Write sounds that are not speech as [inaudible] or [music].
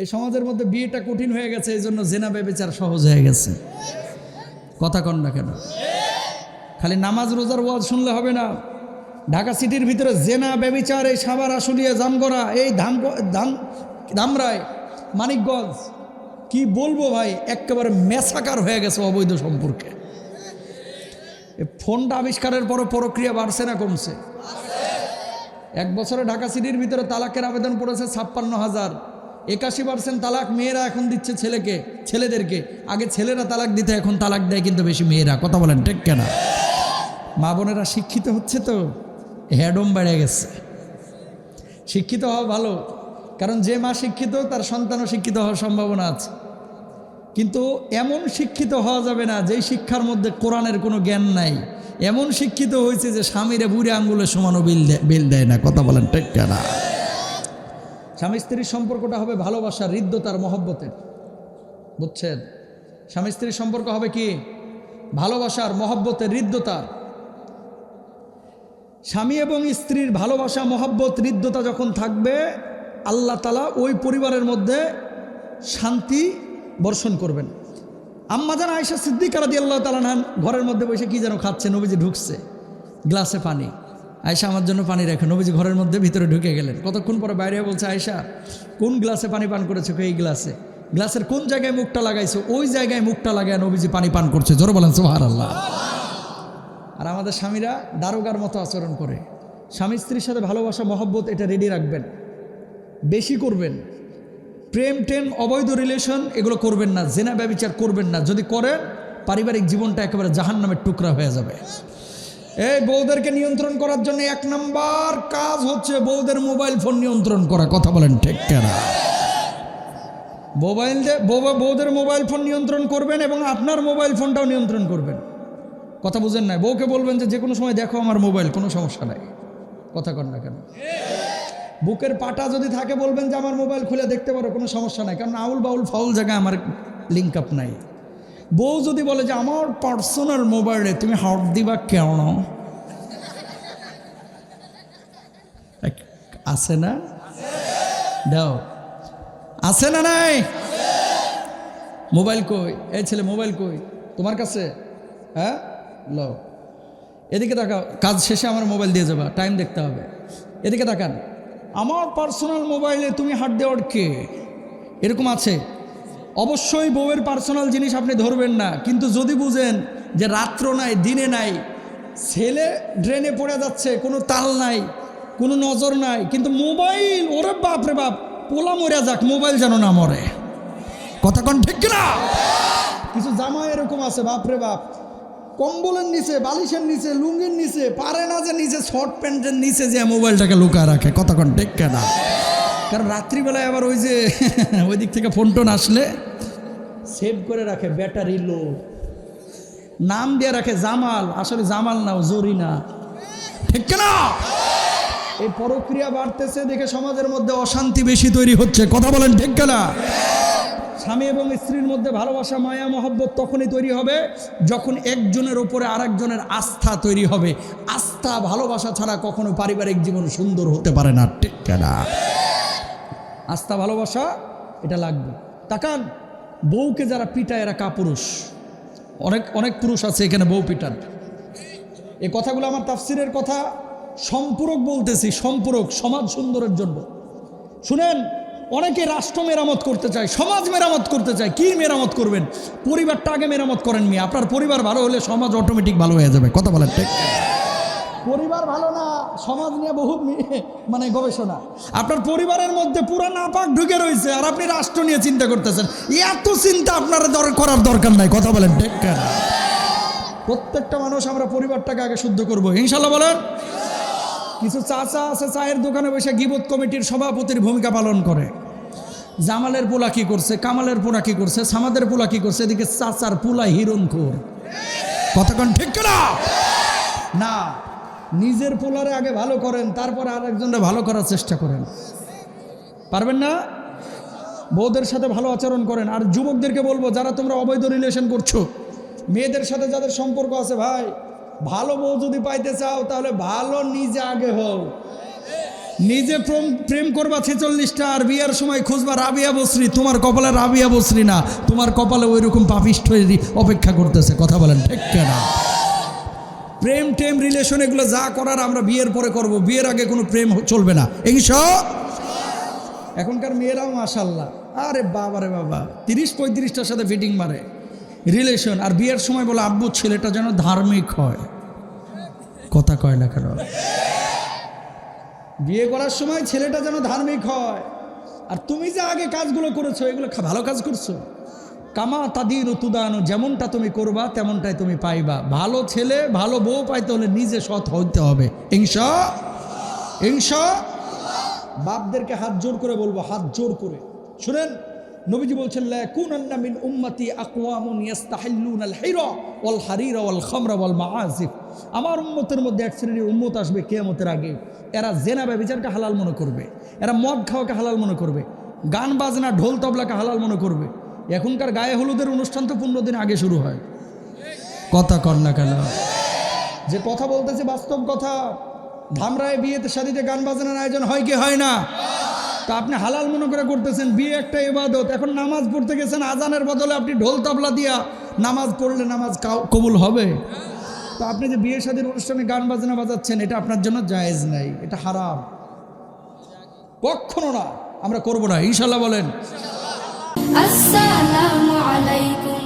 এই সমাজের মধ্যে বিয়েটা কঠিন হয়ে গেছে, এই জন্য জেনা বেবেচার সহজ হয়ে গেছে। কথা কন না কেন? খালি নামাজ, রোজার ওয়াজ শুনলে হবে না। ঢাকা সিটির ভিতরে জেনা বেবিচার এই সাবার আশুলিয়া, জামগড়া, এই ধাম ধাম ধামরায় মানিকগঞ্জ, কি বলব ভাই, একেবারে মেসাকার হয়ে গেছে অবৈধ সম্পর্কে। ফোনটা আবিষ্কারের পরও প্রক্রিয়া বাড়ছে না, কমছে। এক বছরে ঢাকা সিটির ভিতরে তালাকের আবেদন পড়েছে ছাপ্পান্ন হাজার। একাশি পার্সেন্ট তালাক মেয়েরা এখন দিচ্ছে ছেলেকে, ছেলেদেরকে। আগে ছেলেরা তালাক দিতে, এখন তালাক দেয় কিন্তু বেশি মেয়েরা। কথা বলেন, ঠিক কেনা? মা বোনেরা শিক্ষিত হচ্ছে তো? হ্যাডম বেড়ে গেছে। শিক্ষিত হওয়া ভালো। কারণ যে মা শিক্ষিত, তার সন্তানও শিক্ষিত হওয়ার সম্ভাবনা আছে। কিন্তু এমন শিক্ষিত হওয়া যাবে না, যেই শিক্ষার মধ্যে কোরআনের কোনো জ্ঞান নাই। এমন শিক্ষিত হয়েছে যে স্বামীরা বুড়ে আঙ্গুলে সমানও বিল দেয় বিল দেয় না। কথা বলেন, ঠিক না স্বামী স্ত্রীর সম্পর্কটা হবে ভালোবাসার হৃদ্যতার মহব্বতের। বুঝছেন? স্বামী স্ত্রীর সম্পর্ক হবে কি? ভালোবাসার মহব্বতের হৃদ্যতার স্বামী এবং স্ত্রীর ভালোবাসা, মহব্বত, হৃদ্যতা যখন থাকবে, আল্লাহ তালা ওই পরিবারের মধ্যে শান্তি বর্ষণ করবেন। আম্মাজান আয়সা সিদ্দিকার দিয়ে আল্লাহ তালান ঘরের মধ্যে বসে কি যেন খাচ্ছে, নবীজি ঢুকছে, গ্লাসে পানি। আয়সা আমার জন্য পানি রাখে নবীজি ঘরের মধ্যে ভিতরে ঢুকে গেলেন। কতক্ষণ পরে বাইরে বলছে আয়সা কোন গ্লাসে পানি পান করেছ? এই গ্লাসে। গ্লাসের কোন জায়গায় মুখটা লাগাইছো? ওই জায়গায় মুখটা লাগায় নবীজি পানি পান করছে। জোরে বলেন সোহার আল্লাহ আর আমাদের স্বামীরা দারোগার মতো আচরণ করে। স্বামী স্ত্রীর সাথে ভালোবাসা, মহব্বত, এটা রেডি রাখবেন। বেশি করবেন। প্রেম, টেম, অবৈধ রিলেশন এগুলো করবেন না। জেনা, ব্যবচার করবেন না। যদি করেন, পারিবারিক জীবনটা একেবারে জাহান নামের টুকরা হয়ে যাবে। এই বউদেরকে নিয়ন্ত্রণ করার জন্য এক নাম্বার কাজ হচ্ছে বউদের মোবাইল ফোন নিয়ন্ত্রণ করা, কথা বলেন ঠিক কেনা। মোবাইল বউদের মোবাইল ফোন নিয়ন্ত্রণ করবেন এবং আপনার মোবাইল ফোনটাও নিয়ন্ত্রণ করবেন। কথা বুঝেন না বউকে বলবেন যে যে কোনো সময় দেখো আমার মোবাইল, কোনো সমস্যা নাই। কথা কর না কেন? বুকের পাটা যদি থাকে বলবেন যে, আমার মোবাইল খুলে দেখতে পারো, কোনো সমস্যা নাই। কারণ আউল বাউল ফাউল জায়গায় আমার লিঙ্ক আপ নাই। বউ যদি বলে যে, আমার পার্সোনাল মোবাইলে তুমি হট দিবা কেন? আছে না? দাও। আছে না নাই? মোবাইল কই? এই ছেলে, মোবাইল কই? তোমার কাছে? হ্যাঁ? লো এদিকে তাকাও। কাজ শেষে আমার মোবাইল দিয়ে যাবা। টাইম দেখতে হবে। এদিকে তাকান। আমার পার্সোনাল মোবাইলে তুমি হাত দেওয়ার কে? এরকম আছে। অবশ্যই বউয়ের পার্সোনাল জিনিস আপনি ধরবেন না। কিন্তু যদি বুঝেন যে রাত্র নাই, দিনে নাই, ছেলে ড্রেনে পড়ে যাচ্ছে, কোনো তাল নাই, কোনো নজর নাই, কিন্তু মোবাইল, ওরে বাপ রে বাপ, পোলা মরে যাক, মোবাইল যেন না মরে। কথা কন ঠিক না কিছু জামা এরকম আছে বাপরে বাপ। কম্বলের নিচে, বালিশের নিচে, লুঙ্গির নিচে, পারে না যে নিচে শর্ট প্যান্টের নিচে যে মোবাইলটাকে লুকায় রাখে। কতক্ষণ ঠিক না কারণ রাত্রিবেলায় আবার ওই যে [laughs] ওই দিক থেকে ফোন টোন আসলে সেভ করে রাখে ব্যাটারি লো নাম দিয়ে রাখে জামাল, আসলে জামাল না জরি না। ঠিক না এই পরক্রিয়া বাড়তেছে দেখে সমাজের মধ্যে অশান্তি বেশি তৈরি হচ্ছে। কথা বলেন ঠিক না স্বামী এবং স্ত্রীর মধ্যে ভালোবাসা, মায়া, মহব্বত তখনই তৈরি হবে যখন একজনের ওপরে আরেকজনের আস্থা তৈরি হবে। আস্থা, ভালোবাসা ছাড়া কখনো পারিবারিক জীবন সুন্দর হতে পারে না, ঠিক না আস্থা, ভালোবাসা, এটা লাগবে। তাকান, বউকে যারা পিটায় এরা কাপুরুষ। অনেক অনেক পুরুষ আছে এখানে বউ পিটান এ কথাগুলো আমার তাফসিরের কথা সম্পূরক বলতেছি, সম্পূরক, সমাজ সুন্দরের জন্য। শুনেন, অনেকে রাষ্ট্র মেরামত করতে চায়, সমাজ মেরামত করতে চায়, কি মেরামত করবেন? পরিবারটা আগে মেরামত করেন মেয়ে, আপনার পরিবার ভালো হলে সমাজ অটোমেটিক ভালো হয়ে যাবে, কথা বলার ঠিক? পরিবার ভালো না, সমাজ নিয়ে বহু মানে গবেষণা। আপনার পরিবারের মধ্যে পুরা নাপাক ঢুকে রয়েছে আর আপনি রাষ্ট্র নিয়ে চিন্তা করতেছেন। এত চিন্তা আপনার করার দরকার নাই, কথা বলেন, ঠিক প্রত্যেকটা মানুষ আমরা পরিবারটাকে আগে শুদ্ধ করব। ইনশাল্লাহ বলেন। কিছু চাচা আছে চায়ের দোকানে বসে গিবত কমিটির সভাপতির ভূমিকা পালন করে। জামালের পোলা কি করছে, কামালের পোলা কি করছে, সামাদের পোলা কি করছে, এদিকে চাচার পোলা হিরণখোর। কতক্ষণ ঠিক না নিজের পোলারে আগে ভালো করেন, তারপর আর একজনরা ভালো করার চেষ্টা করেন। পারবেন না? বউদের সাথে ভালো আচরণ করেন। আর যুবকদেরকে বলব, যারা তোমরা অবৈধ রিলেশন করছ, মেয়েদের সাথে যাদের সম্পর্ক আছে, ভাই, ভালো বউ যদি পাইতে চাও, তাহলে ভালো নিজে আগে হও। নিজে প্রেম প্রেম করবা ছেচল্লিশটা, আর বিয়ের সময় খুঁজবা রাবিয়া বসরি। তোমার কপালে রাবিয়া বসরি না, তোমার কপালে ওই রকম পাপিষ্ঠ অপেক্ষা করতেছে, কথা বলেন, ঠিক কেনা? প্রেম, টেম রিলেশন এগুলো যা করার আমরা বিয়ের পরে করব। বিয়ের আগে কোনো প্রেম চলবে না। ইংস এখনকার মেয়েরাও মাশাল্লাহ আরে বাবা রে বাবা। তিরিশ পঁয়ত্রিশটার সাথে ফিটিং মারে। রিলেশন আর বিয়ের সময় বলে, আব্বু, ছেলেটা যেন ধার্মিক হয়। কথা কয় না কেন? বিয়ে করার সময় ছেলেটা যেন ধার্মিক হয়। আর তুমি যে আগে কাজগুলো করেছ, এগুলো ভালো কাজ করছ? কামা তাদিন তুদানো, যেমনটা তুমি করবা, তেমনটাই তুমি পাইবা। ভালো ছেলে, ভালো বউ পাইতে হলে নিজে সৎ হইতে হবে। ইংসা ইংসা বাপদেরকে হাত জোর করে বলব, হাত জোর করে। শুনেন, নবীজি বলছেন মিন উম্মতি আকওয়ামুন ইস্তাহিল্লুন আল হিরা ওয়াল হারিরা ওয়াল খামরা ওয়াল মাআজিফ আমার উম্মতের মধ্যে এক শ্রেণির উম্মত আসবে কিয়ামতের আগে। এরা জেনা ব্যভিচারকে হালাল মনে করবে। এরা মদ খাওয়াকে হালাল মনে করবে। গান বাজনা, ঢোল তবলাকে হালাল মনে করবে। এখনকার গায়ে হলুদের অনুষ্ঠান তো পনেরো দিন আগে শুরু হয়। কথা কর না কেন? যে কথা বলতেছে বাস্তব কথা ধামরায় বিয়েতে শাদিতে গান বাজনার আয়োজন হয় কি হয় না? তা আপনি হালাল মনে করে করতেছেন, বিয়ে একটা ইবাদত। এখন নামাজ পড়তে গেছেন, আজানের বদলে আপনি ঢোল তাবলা দিয়া নামাজ পড়লে নামাজ কবুল হবে? তো আপনি যে বিয়ে শাদীর অনুষ্ঠানে গান বাজনা বাজাচ্ছেন, এটা আপনার জন্য জায়েজ নাই, এটা হারাম। কখনো না, আমরা করব না, ইনশাল্লাহ বলেন। السلام عليكم.